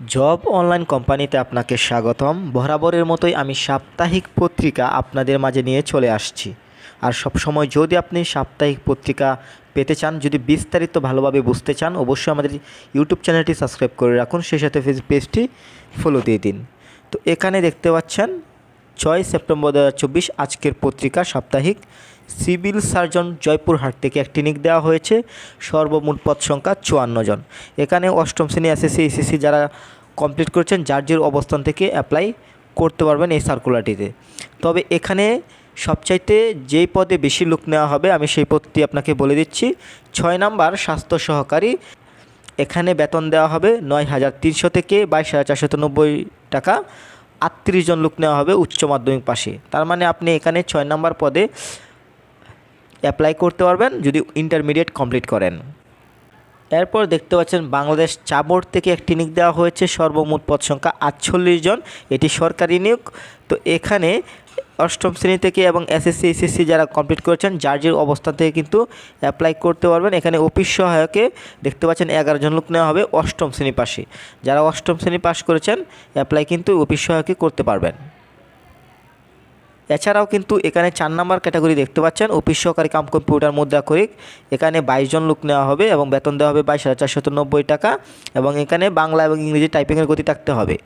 Job online কোম্পানিতে আপনাকে স্বাগতম। বরাবরের মতোই আমি সাপ্তাহিক পত্রিকা আপনাদের মাঝে নিয়ে চলে আসছি। আর সব সময় যদি আপনি সাপ্তাহিক পত্রিকা পেতে চান, যদি বিস্তারিত ভালোভাবে বুঝতে চান, অবশ্যই আমাদের ইউটিউব চ্যানেলটি সাবস্ক্রাইব করে রাখুন, সেই সাথে পেজটি ফলো দিয়ে দিন। তো এখানে দেখতে পাচ্ছেন, ছয় সেপ্টেম্বর দু হাজার চব্বিশ আজকের পত্রিকা সাপ্তাহিক। সিভিল সার্জন জয়পুরহাট থেকে একটি নিক দেওয়া হয়েছে। সর্বমোট পদ সংখ্যা চুয়ান্ন জন। এখানে অষ্টম শ্রেণি এসএসসি এসএসসি যারা কমপ্লিট করেছেন, যার যার অবস্থান থেকে অ্যাপ্লাই করতে পারবেন এই সার্কুলারটিতে তবে এখানে সবচাইতে যেই পদে বেশি লোক নেওয়া হবে, আমি সেই পদটি আপনাকে বলে দিচ্ছি। ছয় নাম্বার স্বাস্থ্য সহকারী, এখানে বেতন দেওয়া হবে নয় হাজার তিনশো থেকে বাইশ হাজার চারশো নব্বই টাকা। আটত্রিশ জন লোক নেওয়া হবে উচ্চ মাধ্যমিক পাশে। তার মানে আপনি এখানে ছয় নম্বর পদে অ্যাপ্লাই করতে পারবেন যদি ইন্টারমিডিয়েট কমপ্লিট করেন। এরপর দেখতে পাচ্ছেন বাংলাদেশ চা বোর্ড থেকে একটি নিয়োগ দেওয়া হয়েছে, সর্বমোট পদ সংখ্যা আটচল্লিশ জন, এটি সরকারি নিয়োগ। তো এখানে অষ্টম শ্রেণি থেকে এবং এসএসসি এসএসসি যারা কমপ্লিট করেছেন, যার যে অবস্থান থেকে কিন্তু অ্যাপ্লাই করতে পারবেন, এখানে অফিস সহায়কে দেখতে পাচ্ছেন এগারো জন লোক নেওয়া হবে অষ্টম শ্রেণি পাশে। যারা অষ্টম শ্রেণি পাশ করেছেন অ্যাপ্লাই কিন্তু অফিস সহায়কে করতে পারবেন। এছাড়াও কিন্তু এখানে চার নাম্বার ক্যাটাগরি দেখতে পাচ্ছেন। অফিস সহকারী কাম কম্পিউটার মুদ্রা করিক। এখানে বাইশ জন লোক নেওয়া হবে এবং বেতন দেওয়া হবে বাইশ হাজার চারশো টাকা এবং এখানে বাংলা এবং ইংরেজি টাইপিংয়ের গতি থাকতে হবে।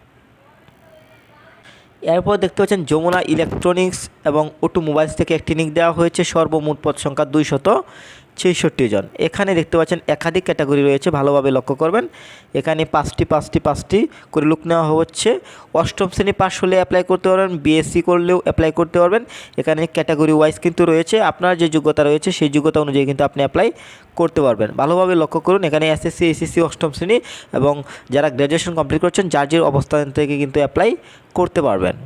এরপর দেখতে পাচ্ছেন যমুনা ইলেকট্রনিক্স এবং অটোমোবাইলস থেকে একটি নিক দেওয়া হয়েছে। সর্বমোট পদ সংখ্যা দুইশত। ছেষট্টি জন। এখানে দেখতে পাচ্ছেন একাধিক ক্যাটাগরি রয়েছে, ভালোভাবে লক্ষ্য করবেন। এখানে পাঁচটি পাঁচটি পাঁচটি করে লুক নেওয়া হচ্ছে। অষ্টম শ্রেণি পাশ হলে অ্যাপ্লাই করতে পারবেন বিএসসি করলেও অ্যাপ্লাই করতে পারবেন। এখানে ক্যাটাগরি ওয়াইজ কিন্তু রয়েছে, আপনার যে যোগ্যতা রয়েছে সেই যোগ্যতা অনুযায়ী কিন্তু আপনি অ্যাপ্লাই করতে পারবেন। ভালোভাবে লক্ষ্য করুন, এখানে এসএসসি এসএসসি অষ্টম শ্রেণি এবং যারা গ্র্যাজুয়েশন কমপ্লিট করছেন, যার যে অবস্থান থেকে কিন্তু অ্যাপ্লাই করতে পারবেন।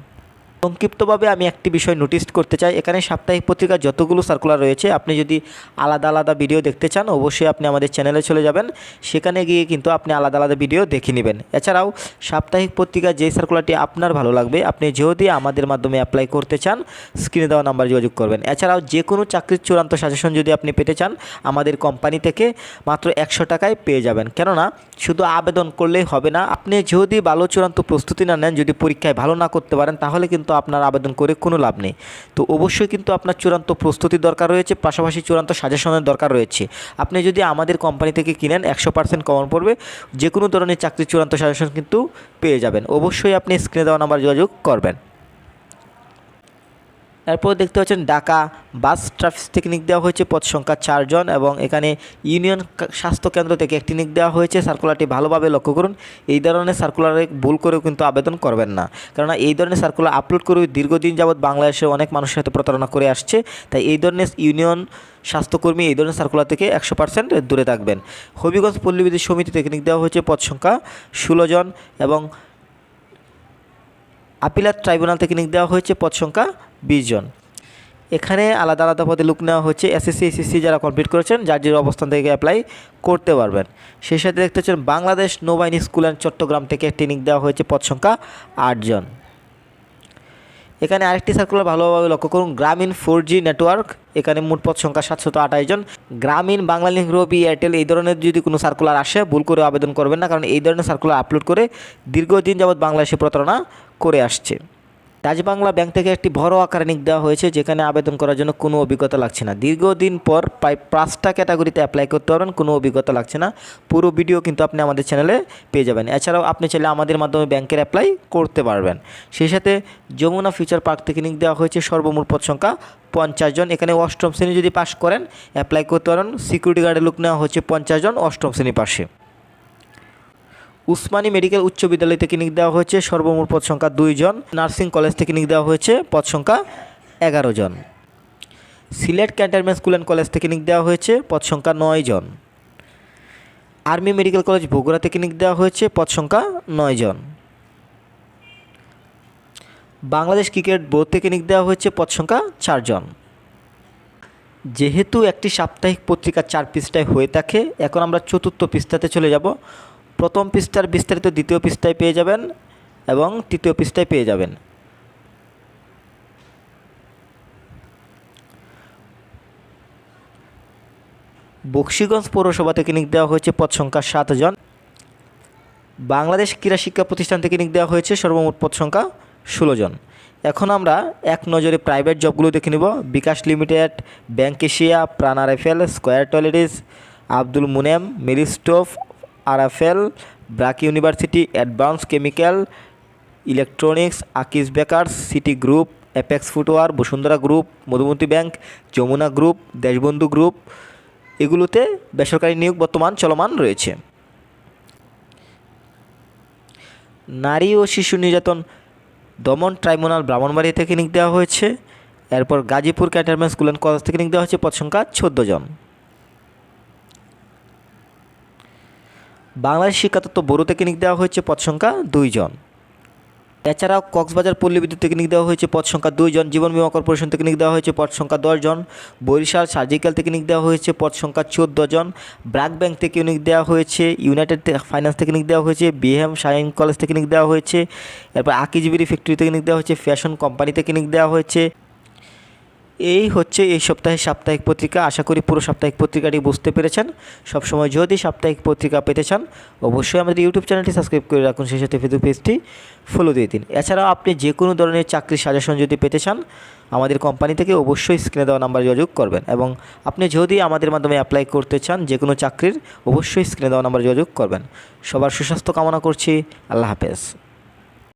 সংক্ষিপ্তভাবে আমি একটি বিষয় নোটিস করতে চাই। এখানে সাপ্তাহিক পত্রিকার যতগুলো সার্কুলার রয়েছে, আপনি যদি আলাদা আলাদা ভিডিও দেখতে চান, অবশ্যই আপনি আমাদের চ্যানেলে চলে যাবেন। সেখানে গিয়ে কিন্তু আপনি আলাদা আলাদা ভিডিও দেখে নেবেন। এছাড়াও, সাপ্তাহিক পত্রিকার যে সার্কুলারটি আপনার ভালো লাগবে, আপনি যদি আমাদের মাধ্যমে অ্যাপ্লাই করতে চান স্ক্রিনে দেওয়া নাম্বার যোগাযোগ করবেন। এছাড়াও, যে কোনো চাকরির চূড়ান্ত সাজেশন যদি আপনি পেতে চান, আমাদের কোম্পানি থেকে মাত্র একশো টাকায় পেয়ে যাবেন। কেননা, শুধু আবেদন করলেই হবে না, আপনি যদি ভালো চূড়ান্ত প্রস্তুতি না নেন, যদি পরীক্ষায় ভালো না করতে পারেন, তাহলে কিন্তু আপনার আবেদন করে কোনো লাভ নেই। তো অবশ্যই কিন্তু আপনার চূড়ান্ত প্রস্তুতির দরকার রয়েছে, পাশাপাশি চূড়ান্ত সাজেশনের দরকার রয়েছে। আপনি যদি আমাদের কোম্পানি থেকে কিনেন, একশো পার্সেন্ট কমন পড়বে যে কোনো ধরনের চাকরির চূড়ান্ত সাজেশন কিন্তু পেয়ে যাবেন। অবশ্যই আপনি স্ক্রিনে দেওয়া নাম্বার যোগাযোগ করবেন। এরপর দেখতে পাচ্ছেন ঢাকা বাস ট্রাফিক থেকে নিক দেওয়া হয়েছে পদ সংখ্যা চারজন এবং এখানে ইউনিয়ন কা- স্বাস্থ্য কেন্দ্র থেকে একটি নিক দেওয়া হয়েছে। সার্কুলারটি ভালোভাবে লক্ষ্য করুন। এই ধরনের সার্কুলারে ভুল করেও কিন্তু আবেদন করবেন না। কেননা এই ধরনের সার্কুলার আপলোড করে দীর্ঘদিন যাবৎ বাংলাদেশে অনেক মানুষের সাথে প্রতারণা করে আসছে। তাই এই ধরনের ইউনিয়ন স্বাস্থ্যকর্মী এই ধরনের সার্কুলার থেকে একশো পার্সেন্ট দূরে থাকবেন। হবিগঞ্জ পল্লীবিদ্যুৎ সমিতি থেকে নিক দেওয়া হয়েছে পদ সংখ্যা ষোলো জন এবং আপিলার ট্রাইব্যুনাল থেকে নিক দেওয়া হয়েছে পদ সংখ্যা জন। এখানে আলাদা আলাদা পদে লুক নেওয়া হচ্ছে, এসএসসি এসএসসি যারা কমপ্লিট করেছেন, যার যে অবস্থান থেকে অ্যাপ্লাই করতে পারবেন। সেই সাথে দেখতে পাচ্ছেন, বাংলাদেশ নৌবাহিনী স্কুল অ্যান্ড চট্টগ্রাম থেকে নিক দেওয়া হয়েছে পদ সংখ্যা আটজন এখানে আরেকটি সার্কুলার ভালোভাবে লক্ষ্য করুন, গ্রামীণ ফোর জি নেটওয়ার্ক এখানে মোট পদ সংখ্যা সাতশত আঠাশ জন। গ্রামীণ বাংলালিঙ্ক রবি এয়ারটেল এই ধরনের যদি কোনো সার্কুলার আসে, ভুল করে আবেদন করবেন না, কারণ এই ধরনের সার্কুলার আপলোড করে দীর্ঘদিন যাবৎ বাংলাদেশে প্রতারণা করে আসছে। বাংলা ব্যাংক থেকে একটি বড় আকারে নিক দেওয়া হয়েছে, যেখানে আবেদন করার জন্য কোনো অভিজ্ঞতা লাগছে না। দীর্ঘদিন পর প্রায় পাঁচটা ক্যাটাগরিতে অ্যাপ্লাই করতে পারবেন, কোনো অভিজ্ঞতা লাগছে না। পুরো ভিডিও কিন্তু আপনি আমাদের চ্যানেলে পেয়ে যাবেন। এছাড়াও আপনি চাইলে আমাদের মাধ্যমে ব্যাংকের অ্যাপ্লাই করতে পারবেন। সেই সাথে যমুনা ফিউচার পার্ক থেকে নিক দেওয়া হয়েছে, সর্বমোট পদ সংখ্যা পঞ্চাশ জন। এখানে অষ্টম শ্রেণি যদি পাশ করেন অ্যাপ্লাই করতে পারেন। সিকিউরিটি গার্ডের লোক নেওয়া হচ্ছে পঞ্চাশ জন, অষ্টম শ্রেণি পাশে। উসমানী মেডিকেল উচ্চ বিদ্যালয় থেকে নিক দেওয়া হয়েছে। সর্বমোট পদ সংখ্যা দুইজন নার্সিং কলেজ থেকে নিক দেওয়া হয়েছে। পদ সংখ্যা এগারো জন। Sylhet cantonment school and college থেকে নিক দেওয়া হয়েছে। পদ সংখ্যা নয় জন। আর্মি মেডিকেল কলেজ বগুড়া থেকে নিক দেওয়া হয়েছে। পদ সংখ্যা নয় জন। বাংলাদেশ ক্রিকেট বোর্ড থেকে নিক দেওয়া হয়েছে। পদ সংখ্যা চারজন যেহেতু একটি সাপ্তাহিক পত্রিকা চার পৃষ্ঠায় হয়ে থাকে, এখন আমরা চতুর্থ পৃষ্ঠাতে চলে যাব। প্রথম পৃষ্ঠার বিস্তারিত দ্বিতীয় পৃষ্ঠায় পেয়ে যাবেন এবং তৃতীয় পৃষ্ঠায় পেয়ে যাবেন। বক্সিগঞ্জ পৌরসভা থেকে নিক দেওয়া হয়েছে পদ সংখ্যা সাতজন বাংলাদেশ ক্রীড়া শিক্ষা প্রতিষ্ঠান থেকে নিক দেওয়া হয়েছে সর্বমোট পদ সংখ্যা ষোলো জন। এখন আমরা এক নজরে প্রাইভেট জবগুলো দেখে নিব। BKash limited, bank Asia, Pran RFL square toiletries, Abdul Monem মেরিস্টোফ RFL, BRAC university advance chemical, electronics, Akij bakers, city group, Apex footwear, Bashundhara group, Madhumati bank, Jamuna group, Deshbandhu group, এগুলোতে বেসরকারি নিয়োগ বর্তমান চলমান রয়েছে। নারী ও শিশু নির্যাতন দমন ট্রাইব্যুনাল ব্রাহ্মণবাড়ি থেকে নিয়োগ দেওয়া হয়েছে। এরপর Gazipur cantonment school and college থেকে নিয়োগ দেওয়া হয়েছে। পদ সংখ্যা জন। বাংলাদেশ শিক্ষাতত্ত্ব থেকে নিয়োগ দেওয়া হয়েছে পদ সংখ্যা দুইজন এছাড়াও কক্সবাজার পল্লী বিদ্যুৎ নিয়োগ দেওয়া হয়েছে পদ সংখ্যা দুইজন জীবন বীমা কর্পোরেশন নিয়োগ দেওয়া হয়েছে পদ সংখ্যা দশজন বরিশাল সার্জিক্যাল নিয়োগ দেওয়া হয়েছে পদ সংখ্যা চোদ্দ জন। ব্র্যাক ব্যাংক নিয়োগ দেওয়া হয়েছে ইউনাইটেড ফাইন্যান্স নিয়োগ দেওয়া হয়েছে বিএম শাইন কলেজ নিয়োগ দেওয়া হয়েছে। এরপর আকিজবিরি ফ্যাক্টরি নিয়োগ দেওয়া হয়েছে ফ্যাশন কোম্পানি নিয়োগ দেওয়া হয়েছে। এই হচ্ছে এই সপ্তাহের সাপ্তাহিক পত্রিকা। আশা করি পুরো সাপ্তাহিক পত্রিকাটি বুঝতে পেরেছেন। সবসময় যদি সাপ্তাহিক পত্রিকা পেতে চান, অবশ্যই আমাদের ইউটিউব চ্যানেলটি সাবস্ক্রাইব করে রাখুন। সেই সাথে ফেসবুক পেজটি ফলো দিয়ে দিন। এছাড়াও আপনি যে কোনো ধরনের চাকরির সাজেশন যদি পেতে চান, আমাদের কোম্পানি থেকে অবশ্যই স্ক্রিনে দেওয়া নাম্বার যোগাযোগ করবেন এবং আপনি যদি আমাদের মাধ্যমে অ্যাপ্লাই করতে চান যে কোনো চাকরির, অবশ্যই স্ক্রিনে দেওয়া নাম্বার যোগাযোগ করবেন। সবার সুস্বাস্থ্য কামনা করছি। আল্লাহ হাফেজ।